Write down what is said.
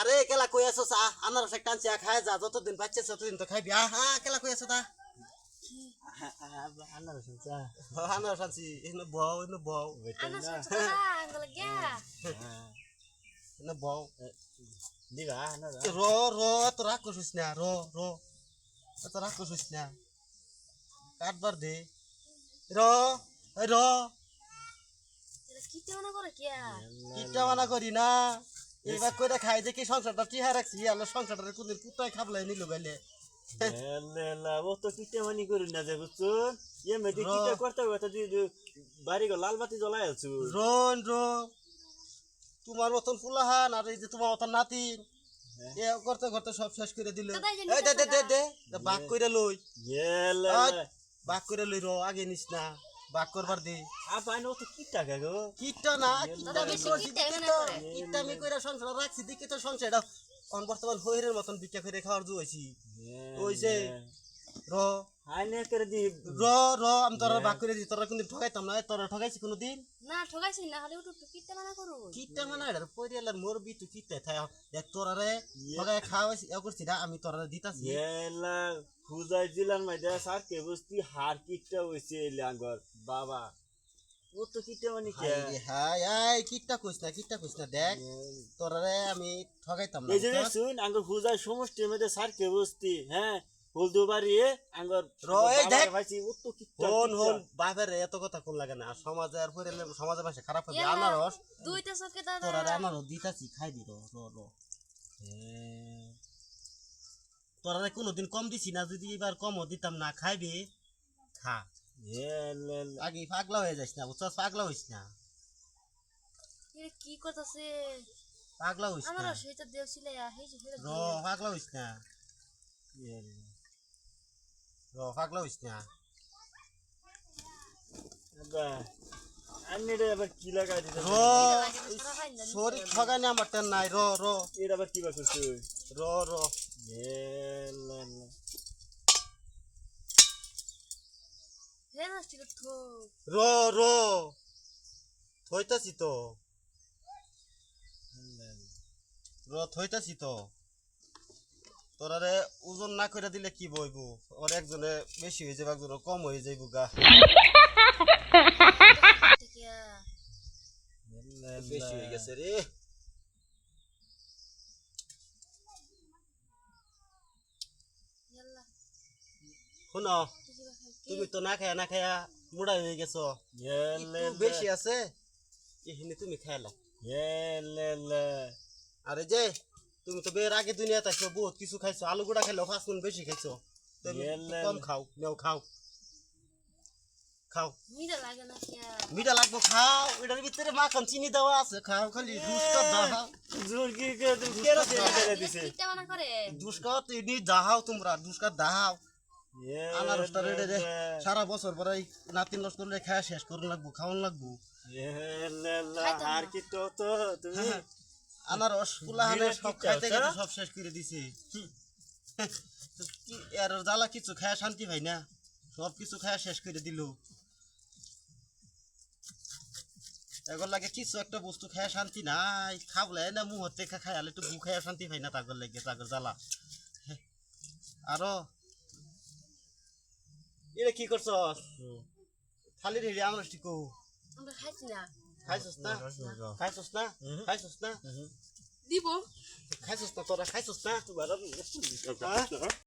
আরে কেলা কই আছো চা? আনারস একটা আনছি খায় যা যতদিন বাচ্চা ততদিন তো খাইবি। আহা কেলা কই আছো তা? আনারস চা আনারস আনছি এনে বউ এনে বউ lagya? এনে বউ দিবা আনারস। র র এত রাগ করছিস না র র এত রাগ করছিস না। কাটবার দে। র র। Kita mana ko kya? কিটা মানা করি না? এবার কইরা খাই দেখি সংসারটা টিহা রাখছি আলো সংসারটা কোনদিন কুত্তায় খাবলাই নিল গাইলে লেলা ও তো কিটা মানি করি না যে বুঝছ। কিটা করতে তুই তুই বাড়ি গো লাল বাতি জ্বলাই আছো। রন র তোমার মতন ফুলাহান আর এই যে তোমার মতন নাতি এ করতে করতে সব শেষ করে দিল। এই দে দে দে দে বাক কইরা লই। লেলা আজ। বাক করে লই র আগে নিস না। বাক করবার দে। আপাই নো তো কিটা গো? কিটা না দাদা বেশি কিটা এখানে করে। কিটা আমি কইরা সংসার রাখছি দিকে তো সংসার এটা অন বর্তমান হইরের মতন করে খাওয়ার জু হইছি। ওই র। আইনে করে দি। র র আমি তোরা বাক করে দি তোরা কোনদিন ঠকাইতাম না তোরা ঠকাইছি কোনদিন? Na ঠগাইছি না হলে উঠু kita mana ko ro? কিটা মানে এটা পরিয়ালার মোর বি তুই কিটা থাই এক তোরারে ঠকাই খাওয়াইছি এ করছি না আমি তোরা দিতাছি। লেলা খুজাই দিলাম মাইদা সার কে বুঝতি হার কিটা হইছে লাঙ্গর। বাবা। ও তো কিটা মানি কে হাই হাই কিটা কইছ না কিটা কইছ না দেখ তোরারে আমি ঠকাইতাম না এই যে শুন আঙ্গর খুজাই সমষ্টির মধ্যে সার কে হ্যাঁ? আঙ্গর র, এই দেখ। ভাইছি ও তো কিটা হন হন বাপের এত কথা কোন লাগে না সমাজে আর পরে সমাজের পাশে খারাপ হবে. আনারস। Duit sa kita তোরারে da. আনারস দিতাছি খাই দি র র র। তোরারে কোনোদিন কম দিছি না যদি এবার কমও দিতাম না খাইবি খা। আগে পাগলা হয়ে যাইস না বুঝছস? পাগলা হইস না। ki করতেছে? পাগলা হইস আমার না। সেটা দেওছিলে হেই যে র পাগলা হইস না। র পাগলা হইস না। আমি রে আবার কি লাগাই দিতে র শরীর ঠগানি আমার নাই। র র। এর আবার কি বা করছিস র র। লেলা হে না ছিল তো র র থইতাছি তো র থইতাছি তো তোরারে ওজন না করে দিলে কি বইব ওর একজনে বেশি হয়ে যাবে একজনে কম হয়ে যাইব গা? বেশি হয়ে গেছে রে. শুনো তুমি তো না খায়া না খায়া মুড়া হয়ে গেছো। একটু বেশি আছে? এখানে তুমি খাইলা। লেলা আরে যে তুমি তো বের আগে দুনিয়াতে আসছো বহুত কিছু খাইছো আলু গুড়া খাইলো পাঁচ গুণ বেশি খাইছো। তুমি ইয়েলে। কম খাও নেও খাও। খাও। Mira লাগে না kya? মিঠা লাগবো খাও। এটার ভিতরে মাখন চিনি দেওয়া আছে খাও খালি দুষ্কা দাহাও জোর কি কে তুই কেন ছেড়ে দিছে? Kita mana করে? দুষ্কা তো এমনি দাহাও তোমরা দুষ্কা দাহাও আনারসটা রেডে রে সারা বছর পরে নাতিন লস করলে খাওয়া শেষ করুন লাগবো খাওয়ান লাগবো। আর কি তো তো তুমি? আনারস ফুলাহানে সব খাইতে না? সব শেষ করে দিছে। কি এর জ্বালা কিছু খায় শান্তি ভাই না। সব কিছু খায় শেষ করে দিল। এগর লাগে কিছু একটা বস্তু খায় শান্তি নাই। খাবলে না মুহূর্তে খায় আলে একটু গু খায় শান্তি ভাই না তাগর লাগে তাগর জ্বালা। আরও এটা কি করছ? থালি রেডি আমরা ঠিক আমরা খাইছি না। খাইছস না? খাইছস না খাইছস না? দিব। খাইছস না তোরা? খাইছস না?